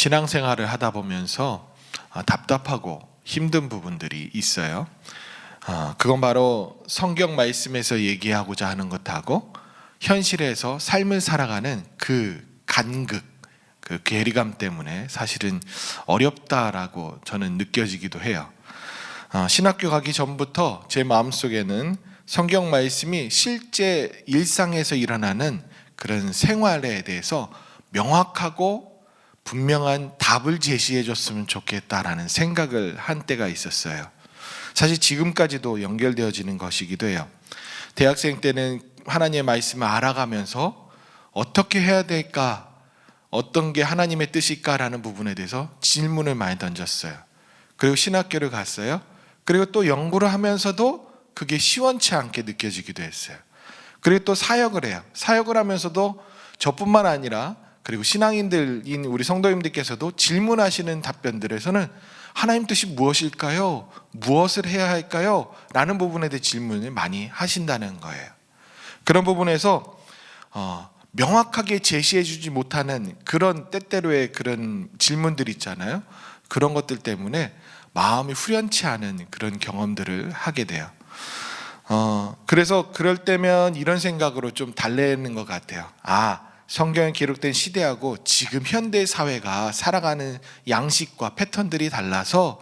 신앙생활을 하다 보면서 아, 답답하고 힘든 부분들이 있어요. 아, 그건 바로 성경 말씀에서 얘기하고자 하는 것하고 현실에서 삶을 살아가는 그 간극, 그 괴리감 때문에 사실은 어렵다라고 저는 느껴지기도 해요. 아, 신학교 가기 전부터 제 마음속에는 성경 말씀이 실제 일상에서 일어나는 그런 생활에 대해서 명확하고 분명한 답을 제시해 줬으면 좋겠다라는 생각을 한 때가 있었어요. 사실 지금까지도 연결되어지는 것이기도 해요. 대학생 때는 하나님의 말씀을 알아가면서 어떻게 해야 될까, 어떤 게 하나님의 뜻일까라는 부분에 대해서 질문을 많이 던졌어요. 그리고 신학교를 갔어요. 그리고 또 연구를 하면서도 그게 시원치 않게 느껴지기도 했어요. 그리고 또 사역을 해요. 사역을 하면서도 저뿐만 아니라 그리고 신앙인들인 우리 성도님들께서도 질문하시는 답변들에서는 하나님 뜻이 무엇일까요? 무엇을 해야 할까요? 라는 부분에 대해 질문을 많이 하신다는 거예요. 그런 부분에서 어, 명확하게 제시해주지 못하는 그런 때때로의 그런 질문들 있잖아요. 그런 것들 때문에 마음이 후련치 않은 그런 경험들을 하게 돼요. 어, 그래서 그럴 때면 이런 생각으로 좀 달래는 것 같아요. 아, 성경에 기록된 시대하고 지금 현대 사회가 살아가는 양식과 패턴들이 달라서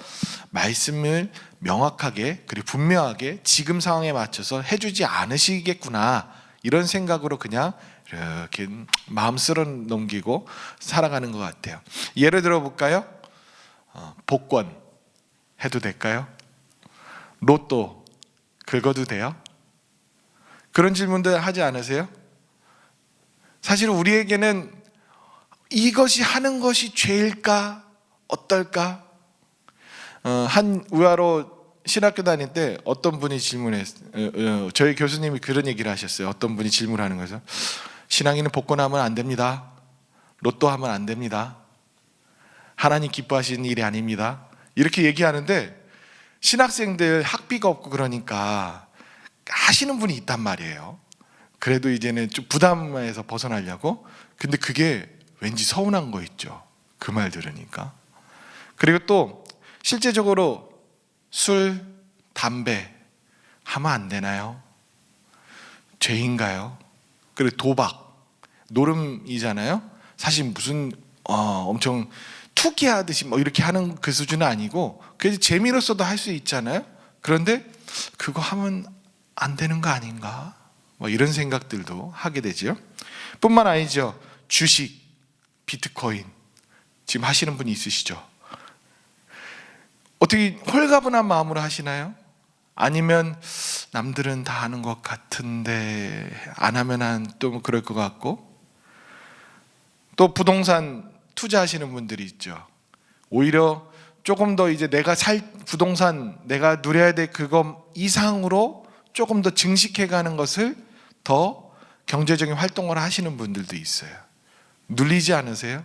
말씀을 명확하게 그리고 분명하게 지금 상황에 맞춰서 해주지 않으시겠구나 이런 생각으로 그냥 이렇게 마음 쓸어 넘기고 살아가는 것 같아요. 예를 들어 볼까요? 어, 복권 해도 될까요? 로또 긁어도 돼요? 그런 질문들 하지 않으세요? 사실 우리에게는 이것이 하는 것이 죄일까? 어떨까? 어, 한 우아로 신학교 다닐 때 어떤 분이 질문했, 어, 어, 저희 교수님이 그런 얘기를 하셨어요. 어떤 분이 질문하는 거죠. 신앙인은 복권하면 안 됩니다. 로또 하면 안 됩니다. 하나님 기뻐하시는 일이 아닙니다. 이렇게 얘기하는데 신학생들 학비가 없고 그러니까 하시는 분이 있단 말이에요. 그래도 이제는 좀 부담에서 벗어나려고. 근데 그게 왠지 서운한 거 있죠. 그 말 들으니까. 그리고 또 실제적으로 술, 담배 하면 안 되나요? 죄인가요? 그리고 도박, 노름이잖아요. 사실 무슨 어, 엄청 투기하듯이 뭐 이렇게 하는 그 수준은 아니고 그래도 재미로서도 할 수 있잖아요. 그런데 그거 하면 안 되는 거 아닌가? 뭐 이런 생각들도 하게 되죠. 뿐만 아니죠. 주식, 비트코인 지금 하시는 분이 있으시죠? 어떻게 홀가분한 마음으로 하시나요? 아니면 남들은 다 하는 것 같은데 안 하면 또 그럴 것 같고 또 부동산 투자하시는 분들이 있죠. 오히려 조금 더 이제 내가 살 부동산 내가 누려야 될 그거 이상으로 조금 더 증식해 가는 것을 더 경제적인 활동을 하시는 분들도 있어요. 눌리지 않으세요?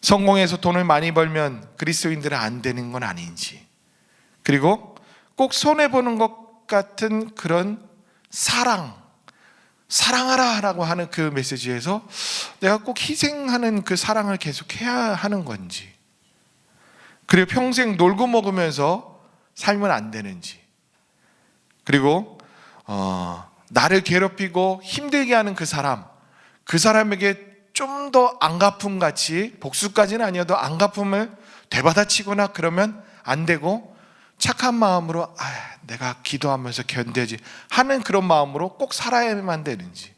성공해서 돈을 많이 벌면 그리스도인들은 안 되는 건 아닌지. 그리고 꼭 손해 보는 것 같은 그런 사랑, 사랑하라 라고 하는 그 메시지에서 내가 꼭 희생하는 그 사랑을 계속 해야 하는 건지. 그리고 평생 놀고 먹으면서 살면 안 되는지. 그리고 어, 나를 괴롭히고 힘들게 하는 그 사람, 그 사람에게 좀 더 안갚음 같이 복수까지는 아니어도 안갚음을 되받아치거나 그러면 안 되고 착한 마음으로 아, 내가 기도하면서 견뎌지 하는 그런 마음으로 꼭 살아야만 되는지.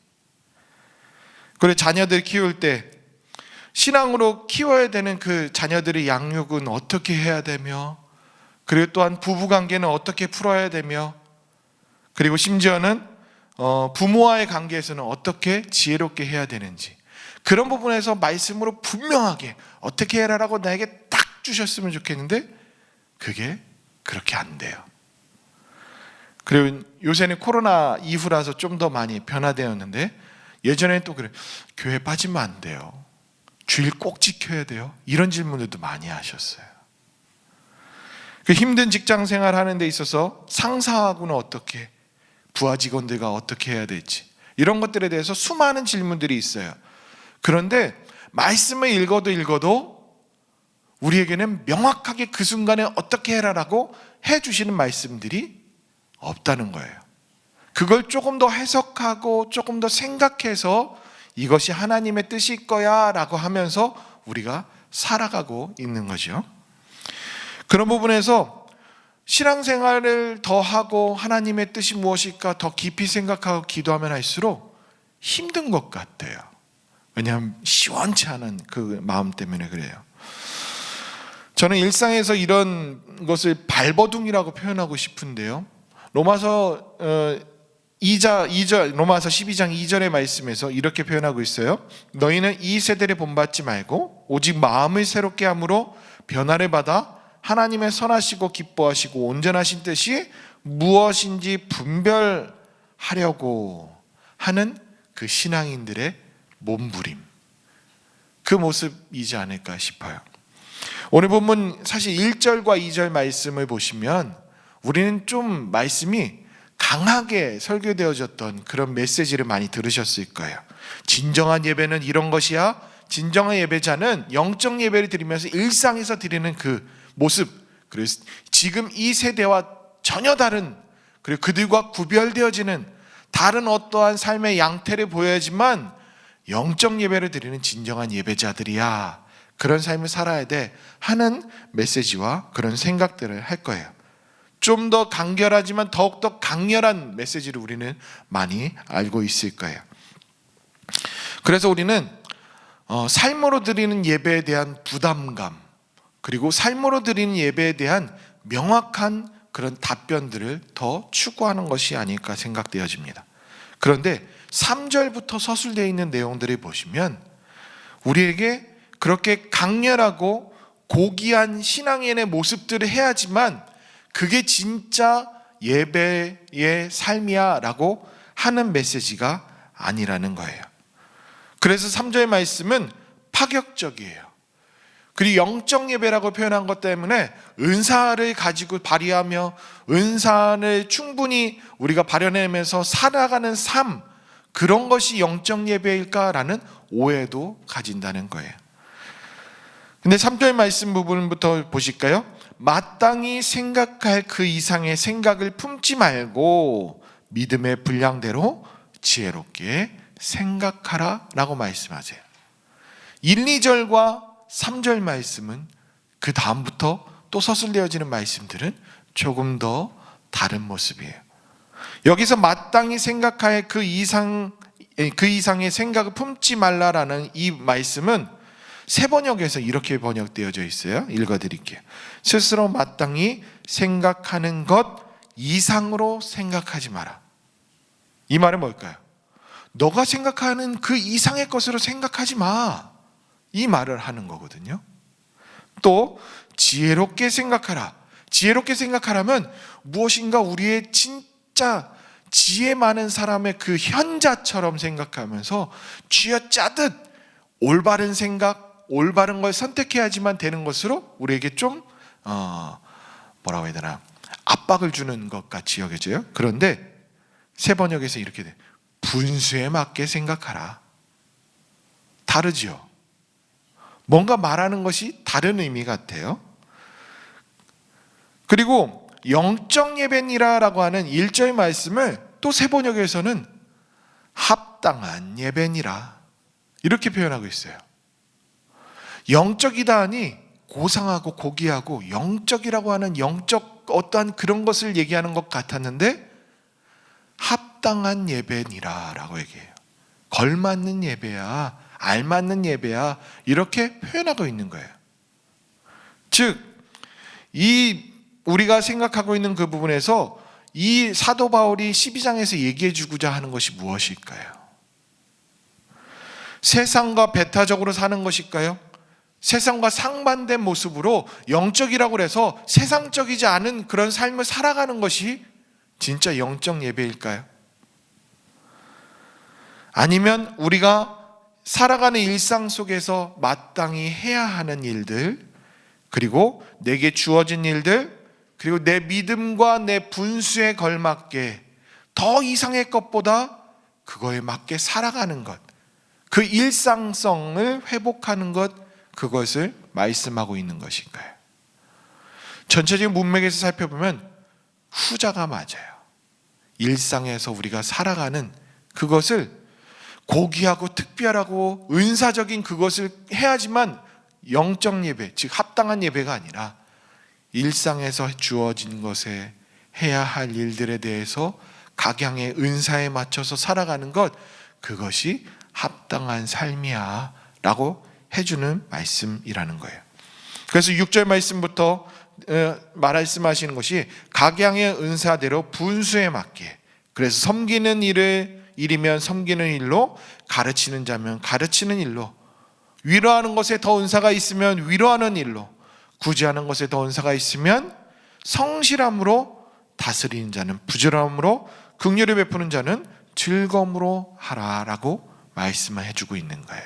그리고 자녀들 키울 때 신앙으로 키워야 되는 그 자녀들의 양육은 어떻게 해야 되며 그리고 또한 부부 관계는 어떻게 풀어야 되며 그리고 심지어는 어, 부모와의 관계에서는 어떻게 지혜롭게 해야 되는지 그런 부분에서 말씀으로 분명하게 어떻게 해라라고 나에게 딱 주셨으면 좋겠는데 그게 그렇게 안 돼요. 그리고 요새는 코로나 이후라서 좀 더 많이 변화되었는데 예전에는 또 그래 교회 빠지면 안 돼요. 주일 꼭 지켜야 돼요. 이런 질문들도 많이 하셨어요. 그 힘든 직장 생활 하는 데 있어서 상사하고는 어떻게 부하 직원들과 어떻게 해야 될지 이런 것들에 대해서 수많은 질문들이 있어요. 그런데 말씀을 읽어도 읽어도 우리에게는 명확하게 그 순간에 어떻게 해라라고 해 주시는 말씀들이 없다는 거예요. 그걸 조금 더 해석하고 조금 더 생각해서 이것이 하나님의 뜻일 거야 라고 하면서 우리가 살아가고 있는 거죠. 그런 부분에서 신앙생활을 더 하고 하나님의 뜻이 무엇일까 더 깊이 생각하고 기도하면 할수록 힘든 것 같아요. 왜냐하면 시원치 않은 그 마음 때문에 그래요. 저는 일상에서 이런 것을 발버둥이라고 표현하고 싶은데요. 로마서 어, 2자 2절 로마서 12장 2절의 말씀에서 이렇게 표현하고 있어요. 너희는 이 세대를 본받지 말고 오직 마음을 새롭게 함으로 변화를 받아 하나님의 선하시고 기뻐하시고 온전하신 뜻이 무엇인지 분별하려고 하는 그 신앙인들의 몸부림. 그 모습이지 않을까 싶어요. 오늘 본문 사실 1절과 2절 말씀을 보시면 우리는 좀 말씀이 강하게 설교되어졌던 그런 메시지를 많이 들으셨을 거예요. 진정한 예배는 이런 것이야. 진정한 예배자는 영적 예배를 드리면서 일상에서 드리는 그 모습. 그리고 지금 이 세대와 전혀 다른 그리고 그들과 구별되어지는 다른 어떠한 삶의 양태를 보여야지만 영적 예배를 드리는 진정한 예배자들이야. 그런 삶을 살아야 돼 하는 메시지와 그런 생각들을 할 거예요. 좀 더 간결하지만 더욱더 강렬한 메시지를 우리는 많이 알고 있을 거예요. 그래서 우리는 어, 삶으로 드리는 예배에 대한 부담감 그리고 삶으로 드리는 예배에 대한 명확한 그런 답변들을 더 추구하는 것이 아닐까 생각되어집니다. 그런데 3절부터 서술되어 있는 내용들을 보시면 우리에게 그렇게 강렬하고 고귀한 신앙인의 모습들을 해야지만 그게 진짜 예배의 삶이야 라고 하는 메시지가 아니라는 거예요. 그래서 3절의 말씀은 파격적이에요. 그리고 영적 예배라고 표현한 것 때문에 은사를 가지고 발휘하며 은사를 충분히 우리가 발현하면서 살아가는 삶 그런 것이 영적 예배일까라는 오해도 가진다는 거예요. 근데 3절 말씀 부분부터 보실까요? 마땅히 생각할 그 이상의 생각을 품지 말고 믿음의 분량대로 지혜롭게 생각하라 라고 말씀하세요. 1, 2절과 3절 말씀은 그 다음부터 또 서술되어지는 말씀들은 조금 더 다른 모습이에요. 여기서 마땅히 생각할 그 이상 그 이상의 생각을 품지 말라라는 이 말씀은 세 번역에서 이렇게 번역되어져 있어요. 읽어 드릴게요. 스스로 마땅히 생각하는 것 이상으로 생각하지 마라. 이 말은 뭘까요? 너가 생각하는 그 이상의 것으로 생각하지 마. 이 말을 하는 거거든요. 또 지혜롭게 생각하라. 지혜롭게 생각하라면 무엇인가 우리의 진짜 지혜 많은 사람의 그 현자처럼 생각하면서 쥐어짜듯 올바른 생각, 올바른 걸 선택해야지만 되는 것으로 우리에게 좀 어, 뭐라고 해야 되나 압박을 주는 것 같이 여겨져요. 그런데 세 번역에서 이렇게 돼. 분수에 맞게 생각하라. 다르지요. 뭔가 말하는 것이 다른 의미 같아요. 그리고 영적 예배니라라고 하는 1절 말씀을 또 세 번역에서는 합당한 예배니라 이렇게 표현하고 있어요. 영적이다 하니 고상하고 고귀하고 영적이라고 하는 영적 어떠한 그런 것을 얘기하는 것 같았는데 합당한 예배니라라고 얘기해요. 걸맞는 예배야, 알맞는 예배야 이렇게 표현하고 있는 거예요. 즉, 이 우리가 생각하고 있는 그 부분에서 이 사도 바울이 12장에서 얘기해 주고자 하는 것이 무엇일까요? 세상과 배타적으로 사는 것일까요? 세상과 상반된 모습으로 영적이라고 해서 세상적이지 않은 그런 삶을 살아가는 것이 진짜 영적 예배일까요? 아니면 우리가 살아가는 일상 속에서 마땅히 해야 하는 일들, 그리고 내게 주어진 일들, 그리고 내 믿음과 내 분수에 걸맞게 더 이상의 것보다 그거에 맞게 살아가는 것. 그 일상성을 회복하는 것 그것을 말씀하고 있는 것인가요? 전체적인 문맥에서 살펴보면 후자가 맞아요. 일상에서 우리가 살아가는 그것을 고귀하고 특별하고 은사적인 그것을 해야지만 영적 예배, 즉 합당한 예배가 아니라 일상에서 주어진 것에 해야 할 일들에 대해서 각양의 은사에 맞춰서 살아가는 것 그것이 합당한 삶이야 라고 해주는 말씀이라는 거예요. 그래서 6절 말씀부터 어, 말씀하시는 것이 각양의 은사대로 분수에 맞게 그래서 섬기는 일을 일이면 섬기는 일로 가르치는 자면 가르치는 일로 위로하는 것에 더 은사가 있으면 위로하는 일로 구제하는 것에 더 은사가 있으면 성실함으로 다스리는 자는 부지런함으로 긍휼을 베푸는 자는 즐거움으로 하라라고 말씀을 해주고 있는 거예요.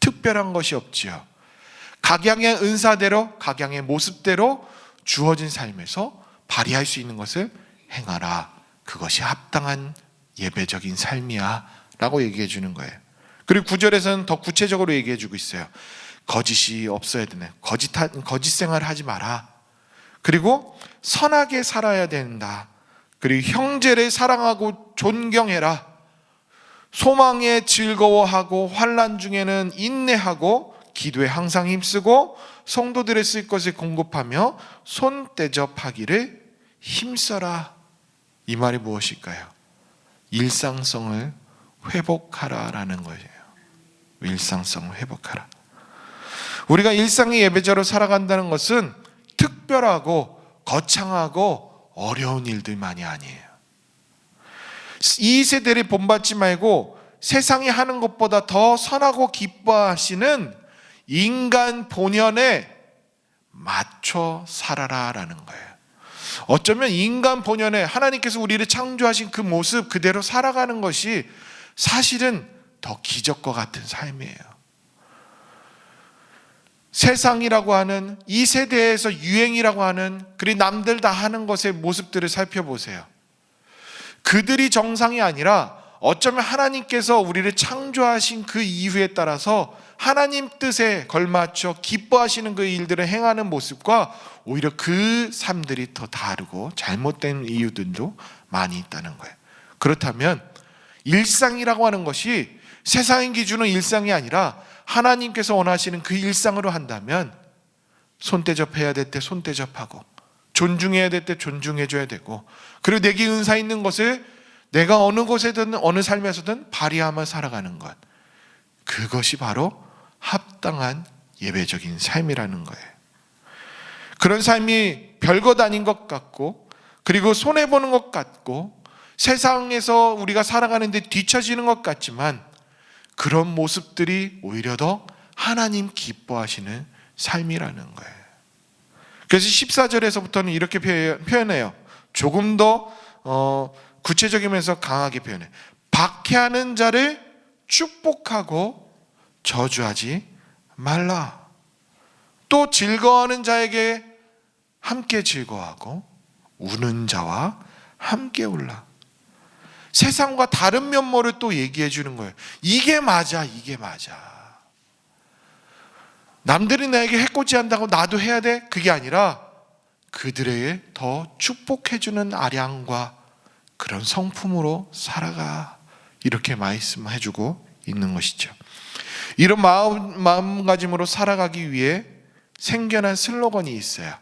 특별한 것이 없지요. 각양의 은사대로 각양의 모습대로 주어진 삶에서 발휘할 수 있는 것을 행하라. 그것이 합당한 예배적인 삶이야. 라고 얘기해 주는 거예요. 그리고 구절에서는 더 구체적으로 얘기해 주고 있어요. 거짓이 없어야 되네. 거짓, 거짓 생활 하지 마라. 그리고 선하게 살아야 된다. 그리고 형제를 사랑하고 존경해라. 소망에 즐거워하고 환란 중에는 인내하고 기도에 항상 힘쓰고 성도들의 쓸 것을 공급하며 손 대접하기를 힘써라. 이 말이 무엇일까요? 일상성을 회복하라라는 거예요. 일상성을 회복하라. 우리가 일상의 예배자로 살아간다는 것은 특별하고 거창하고 어려운 일들만이 아니에요. 이 세대를 본받지 말고 세상이 하는 것보다 더 선하고 기뻐하시는 인간 본연에 맞춰 살아라라는 거예요. 어쩌면 인간 본연에 하나님께서 우리를 창조하신 그 모습 그대로 살아가는 것이 사실은 더 기적과 같은 삶이에요. 세상이라고 하는 이 세대에서 유행이라고 하는 그리 남들 다 하는 것의 모습들을 살펴보세요. 그들이 정상이 아니라 어쩌면 하나님께서 우리를 창조하신 그 이유에 따라서 하나님 뜻에 걸맞춰 기뻐하시는 그 일들을 행하는 모습과 오히려 그 삶들이 더 다르고 잘못된 이유들도 많이 있다는 거예요. 그렇다면 일상이라고 하는 것이 세상의 기준은 일상이 아니라 하나님께서 원하시는 그 일상으로 한다면 손 대접해야 될 때 손 대접하고 존중해야 될 때 존중해줘야 되고 그리고 내게 은사 있는 것을 내가 어느 곳에든 어느 삶에서든 발휘하며 살아가는 것 그것이 바로 합당한 예배적인 삶이라는 거예요. 그런 삶이 별것 아닌 것 같고 그리고 손해 보는 것 같고 세상에서 우리가 살아가는데 뒤처지는 것 같지만 그런 모습들이 오히려 더 하나님 기뻐하시는 삶이라는 거예요. 그래서 14절에서부터는 이렇게 표현해요. 조금 더 어, 구체적이면서 강하게 표현해. 박해하는 자를 축복하고 저주하지 말라. 또 즐거워하는 자에게 함께 즐거워하고 우는 자와 함께 울라. 세상과 다른 면모를 또 얘기해 주는 거예요. 이게 맞아, 이게 맞아. 남들이 나에게 해코지 한다고 나도 해야 돼? 그게 아니라 그들에게 더 축복해 주는 아량과 그런 성품으로 살아가. 이렇게 말씀해 주고 있는 것이죠. 이런 마음, 마음가짐으로 살아가기 위해 생겨난 슬로건이 있어요.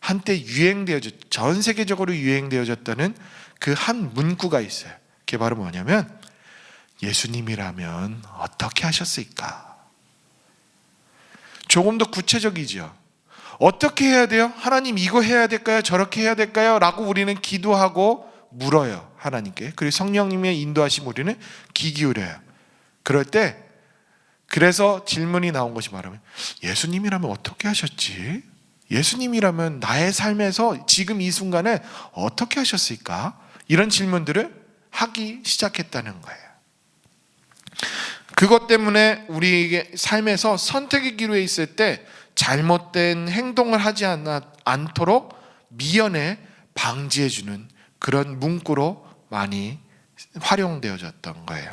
한때 유행되어졌, 전 세계적으로 유행되어졌다는 그 한 문구가 있어요. 그게 바로 뭐냐면 예수님이라면 어떻게 하셨을까? 조금 더 구체적이죠. 어떻게 해야 돼요? 하나님 이거 해야 될까요? 저렇게 해야 될까요? 라고 우리는 기도하고 물어요. 하나님께. 그리고 성령님의 인도하심 우리는 귀 기울여요. 그럴 때 그래서 질문이 나온 것이 말하면 예수님이라면 어떻게 하셨지? 예수님이라면 나의 삶에서 지금 이 순간에 어떻게 하셨을까? 이런 질문들을 하기 시작했다는 거예요. 그것 때문에 우리에게 삶에서 선택의 기로에 있을 때 잘못된 행동을 하지 않도록 미연에 방지해주는 그런 문구로 많이 활용되어졌던 거예요.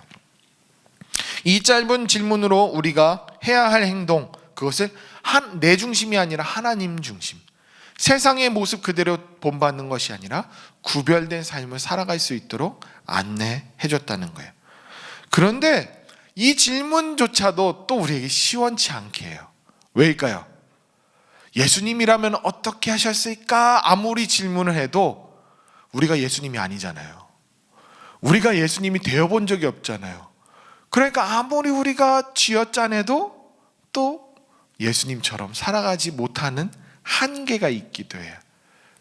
이 짧은 질문으로 우리가 해야 할 행동 그것을 한내 중심이 아니라 하나님 중심. 세상의 모습 그대로 본받는 것이 아니라 구별된 삶을 살아갈 수 있도록 안내해 줬다는 거예요. 그런데 이 질문조차도 또 우리에게 시원치 않게 해요. 왜일까요? 예수님이라면 어떻게 하셨을까? 아무리 질문을 해도 우리가 예수님이 아니잖아요. 우리가 예수님이 되어본 적이 없잖아요. 그러니까 아무리 우리가 쥐어짜내도 또 예수님처럼 살아가지 못하는 한계가 있기도 해요.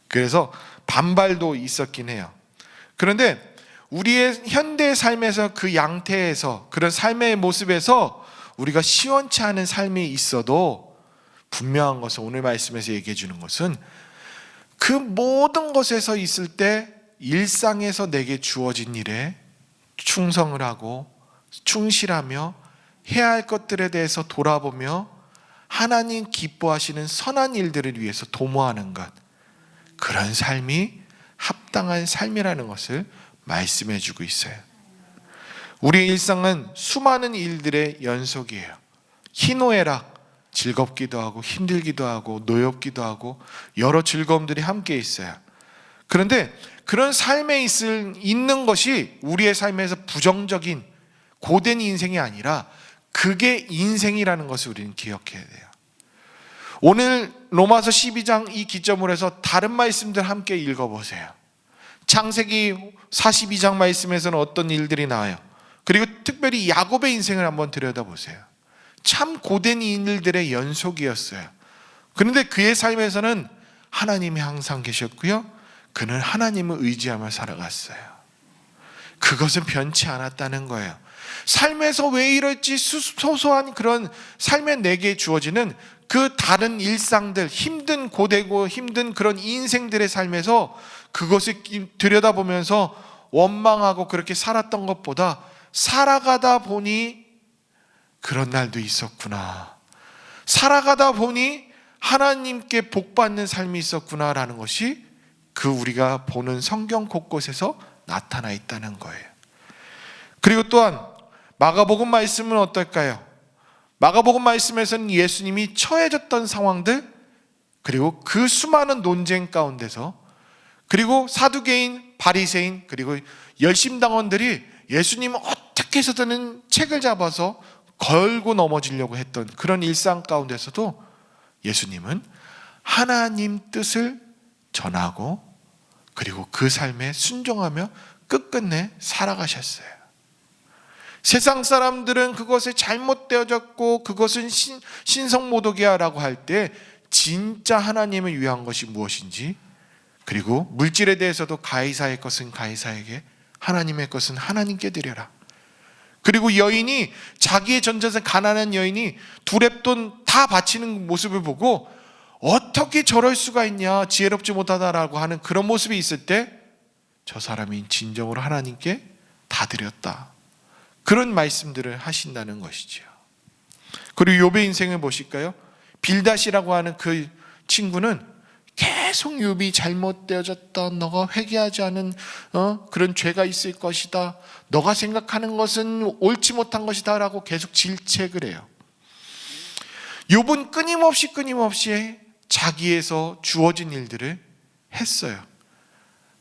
그래서 반발도 있었긴 해요. 그런데 우리의 현대 삶에서 그 양태에서 그런 삶의 모습에서 우리가 시원치 않은 삶이 있어도 분명한 것은 오늘 말씀에서 얘기해 주는 것은 그 모든 것에서 있을 때 일상에서 내게 주어진 일에 충성을 하고 충실하며 해야 할 것들에 대해서 돌아보며 하나님 기뻐하시는 선한 일들을 위해서 도모하는 것 그런 삶이 합당한 삶이라는 것을 말씀해 주고 있어요. 우리의 일상은 수많은 일들의 연속이에요. 희노애락, 즐겁기도 하고 힘들기도 하고 노엽기도 하고 여러 즐거움들이 함께 있어요. 그런데 그런 삶에 있을 있는 것이 우리의 삶에서 부정적인 고된 인생이 아니라 그게 인생이라는 것을 우리는 기억해야 돼요. 오늘 로마서 12장 이 기점으로 해서 다른 말씀들 함께 읽어보세요. 창세기 42장 말씀에서는 어떤 일들이 나와요. 그리고 특별히 야곱의 인생을 한번 들여다보세요. 참 고된 일들의 연속이었어요. 그런데 그의 삶에서는 하나님이 항상 계셨고요. 그는 하나님을 의지하며 살아갔어요. 그것은 변치 않았다는 거예요. 삶에서 왜 이럴지 소소한 그런 삶에 내게 주어지는 그 다른 일상들, 힘든 고되고 힘든 그런 인생들의 삶에서 그것을 들여다보면서 원망하고 그렇게 살았던 것보다 살아가다 보니 그런 날도 있었구나. 살아가다 보니 하나님께 복받는 삶이 있었구나라는 것이 그 우리가 보는 성경 곳곳에서 나타나 있다는 거예요. 그리고 또한 마가복음 말씀은 어떨까요? 마가복음 말씀에서는 예수님이 처해졌던 상황들 그리고 그 수많은 논쟁 가운데서 그리고 사두개인, 바리새인 그리고 열심당원들이 예수님을 어떻게 해서든 책을 잡아서 걸고 넘어지려고 했던 그런 일상 가운데서도 예수님은 하나님 뜻을 전하고 그리고 그 삶에 순종하며 끝끝내 살아가셨어요. 세상 사람들은 그것에 잘못되어졌고 그것은 신, 신성모독이야 라고 할 때 진짜 하나님을 위한 것이 무엇인지 그리고 물질에 대해서도 가이사의 것은 가이사에게 하나님의 것은 하나님께 드려라. 그리고 여인이 자기의 전전에 가난한 여인이 두랩돈 다 바치는 모습을 보고 어떻게 저럴 수가 있냐 지혜롭지 못하다라고 하는 그런 모습이 있을 때 저 사람이 진정으로 하나님께 다 드렸다. 그런 말씀들을 하신다는 것이죠. 그리고 욥의 인생을 보실까요? 빌닷이라고 하는 그 친구는 계속 욥이 잘못되어졌다. 너가 회개하지 않은 어? 그런 죄가 있을 것이다. 너가 생각하는 것은 옳지 못한 것이다라고 계속 질책을 해요. 욥은 끊임없이 끊임없이 자기에서 주어진 일들을 했어요.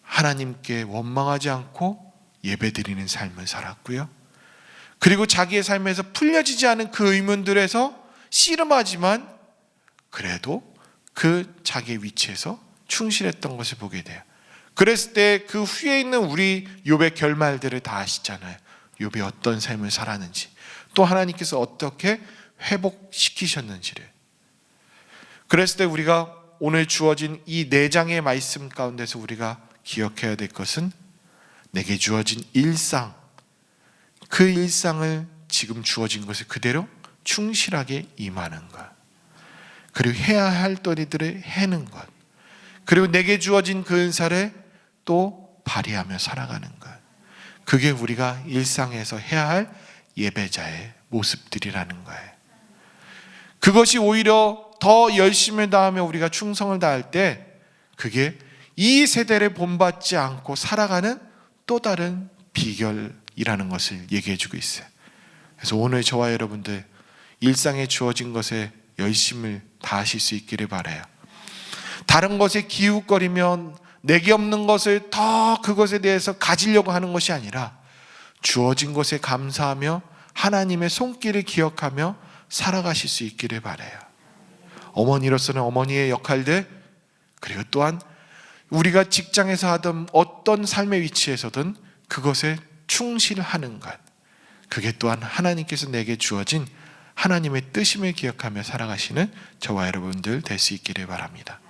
하나님께 원망하지 않고 예배드리는 삶을 살았고요. 그리고 자기의 삶에서 풀려지지 않은 그 의문들에서 씨름하지만 그래도 그 자기의 위치에서 충실했던 것을 보게 돼요. 그랬을 때 그 후에 있는 우리 욥의 결말들을 다 아시잖아요. 욥이 어떤 삶을 살았는지, 또 하나님께서 어떻게 회복시키셨는지를. 그랬을 때 우리가 오늘 주어진 이 네 장의 말씀 가운데서 우리가 기억해야 될 것은 내게 주어진 일상, 그 일상을 지금 주어진 것을 그대로 충실하게 임하는 것. 그리고 해야 할 도리들을 해는 것. 그리고 내게 주어진 그 은사를 또 발휘하며 살아가는 것. 그게 우리가 일상에서 해야 할 예배자의 모습들이라는 거예요. 그것이 오히려 더 열심을 다하며 우리가 충성을 다할 때 그게 이 세대를 본받지 않고 살아가는 또 다른 비결 이라는 것을 얘기해 주고 있어요. 그래서 오늘 저와 여러분들 일상에 주어진 것에 열심을 다하실 수 있기를 바래요. 다른 것에 기웃거리면 내게 없는 것을 더 그것에 대해서 가지려고 하는 것이 아니라 주어진 것에 감사하며 하나님의 손길을 기억하며 살아가실 수 있기를 바래요. 어머니로서는 어머니의 역할들 그리고 또한 우리가 직장에서 하던 어떤 삶의 위치에서든 그것에 충실하는 것. 그게 또한 하나님께서 내게 주어진 하나님의 뜻임을 기억하며 살아가시는 저와 여러분들 될 수 있기를 바랍니다.